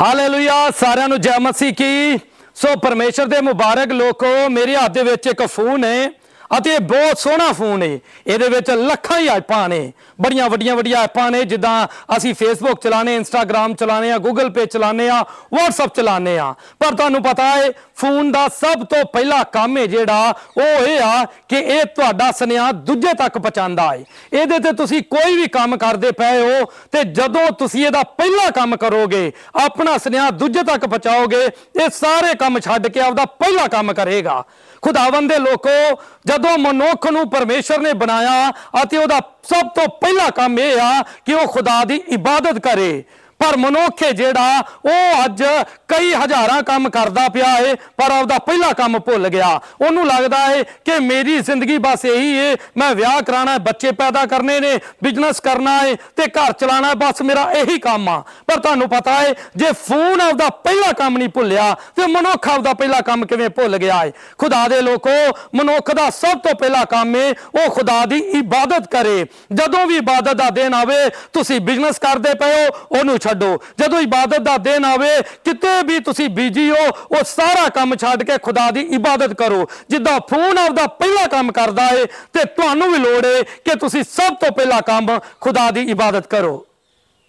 Hallelujah ਸਾਰਿਆਂ ਨੂੰ ਜੈ ਮਸੀਹ ਕੀ? ਸੋ ਪਰਮੇਸ਼ਰ ਦੇ ਮੁਬਾਰਕ ਲੋਕੋ, ਮੇਰੇ ਹੱਥ ਦੇ ਵਿੱਚ ਇੱਕ ਫੋਨ ਹੈ। ਅਤੇ ਇਹ ਬਹੁਤ ਸੋਹਣਾ ਫੋਨ ਏ। ਇਹਦੇ ਵਿੱਚ ਲੱਖਾਂ ਹੀ ਐਪਾਂ ਨੇ। ਬੜੀਆਂ ਵੱਡੀਆਂ ਵੱਡੀਆਂ ਐਪਾਂ ਨੇ, ਜਿੱਦਾਂ ਅਸੀਂ ਫੇਸਬੁੱਕ ਚਲਾਣੇ ਇੰਸਟਾਗ੍ਰam ਚਲਾਣੇ ਆ ਗੂਗਲ ਪੇ ਚਲਾਣੇ ਆ WhatsApp ਚਲਾਣੇ ਆ ਪਰ ਤੁਹਾਨੂੰ ਪਤਾ ਹੈ ਫੋਨ ਦਾ ਸਭ ਤੋਂ ਪਹਿਲਾ ਕੰਮ ਹੈ ਜਿਹੜਾ, ਉਹ ਇਹ ਆ ਕਿ ਇਹ ਤੁਹਾਡਾ ਸੁਨੇਹਾ ਦੂਜੇ ਤੱਕ ਪਹੁੰਚਾਉਂਦਾ ਏ। ਇਹਦੇ ਤੇ ਤੁਸੀਂ ਕੋਈ ਵੀ ਕੰਮ ਕਰਦੇ ਪਏ ਹੋ ਤੇ ਜਦੋਂ ਤੁਸੀਂ ਇਹਦਾ ਪਹਿਲਾ ਕੰਮ ਕਰੋਗੇ, ਆਪਣਾ ਸੁਨੇਹਾ ਦੂਜੇ ਤੱਕ ਪਹੁੰਚਾਓਗੇ, ਇਹ ਸਾਰੇ ਕੰਮ ਛੱਡ ਕੇ ਆਪਦਾ ਪਹਿਲਾ ਕੰਮ ਕਰੇਗਾ। ਖੁਦਾਵੰਦ ਦੇ ਲੋਕੋ, ਜਦ ਮਨੁੱਖ ਨੂੰ ਪਰਮੇਸ਼ਰ ਨੇ ਬਣਾਇਆ ਅਤੇ ਉਹਦਾ ਸਭ ਤੋਂ ਪਹਿਲਾ ਕੰਮ ਇਹ ਆ ਕਿ ਉਹ ਖੁਦਾ ਦੀ ਇਬਾਦਤ ਕਰੇ। ਪਰ ਮਨੁੱਖ ਹੈ ਜਿਹੜਾ ਉਹ ਅੱਜ ਕਈ ਹਜ਼ਾਰਾਂ ਕੰਮ ਕਰਦਾ ਪਿਆ ਏ, ਪਰ ਆਪਦਾ ਪਹਿਲਾ ਕੰਮ ਭੁੱਲ ਗਿਆ। ਉਹਨੂੰ ਲੱਗਦਾ ਏ ਕਿ ਮੇਰੀ ਜ਼ਿੰਦਗੀ ਬਸ ਇਹੀ ਏ, ਮੈਂ ਵਿਆਹ ਕਰਾਣਾ ਬੱਚੇ ਪੈਦਾ ਕਰਨੇ ਨੇ ਬਿਜ਼ਨਸ ਕਰਨਾ ਏ ਤੇ ਘਰ ਚਲਾਣਾ ਬਸ ਮੇਰਾ ਇਹੀ ਕੰਮ ਆ। ਪਰ ਤੁਹਾਨੂੰ ਪਤਾ ਏ, ਜੇ ਫੋਨ ਆਪਦਾ ਪਹਿਲਾ ਕੰਮ ਨਹੀਂ ਭੁੱਲਿਆ, ਤੇ ਮਨੁੱਖ ਆਪਦਾ ਪਹਿਲਾ ਕੰਮ ਕਿਵੇਂ ਭੁੱਲ ਗਿਆ ਏ? ਖੁਦਾ ਦੇ ਲੋਕੋ, ਮਨੁੱਖ ਦਾ ਸਭ ਤੋਂ ਪਹਿਲਾ ਕੰਮ ਏ, ਉਹ ਖੁਦਾ ਦੀ ਇਬਾਦਤ ਕਰੇ। ਜਦੋਂ ਵੀ ਇਬਾਦਤ ਦਾ ਦਿਨ ਆਵੇ, ਤੁਸੀਂ ਬਿਜ਼ਨਸ ਕਰਦੇ ਪਏ ਹੋ, ਉਹਨੂੰ ਛੱਡੋ। ਜਦੋਂ ਇਬਾਦਤ ਦਾ ਦਿਨ ਆਵੇ, ਕਿਤੇ ਵੀ ਤੁਸੀਂ ਬੀਜੀ ਹੋ, ਉਹ ਸਾਰਾ ਕੰਮ ਛੱਡ ਕੇ ਖੁਦਾ ਦੀ ਇਬਾਦਤ ਕਰੋ। ਜਿੱਦਾਂ ਫੋਨ ਆਪਦਾ ਪਹਿਲਾ ਕੰਮ ਕਰਦਾ ਏ, ਤੇ ਤੁਹਾਨੂੰ ਵੀ ਲੋੜ ਏ ਕਿ ਤੁਸੀਂ ਸਭ ਤੋਂ ਪਹਿਲਾ ਕੰਮ ਖੁਦਾ ਦੀ ਇਬਾਦਤ ਕਰੋ।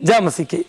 ਜੈ ਮਸੀਹ ਕੀ।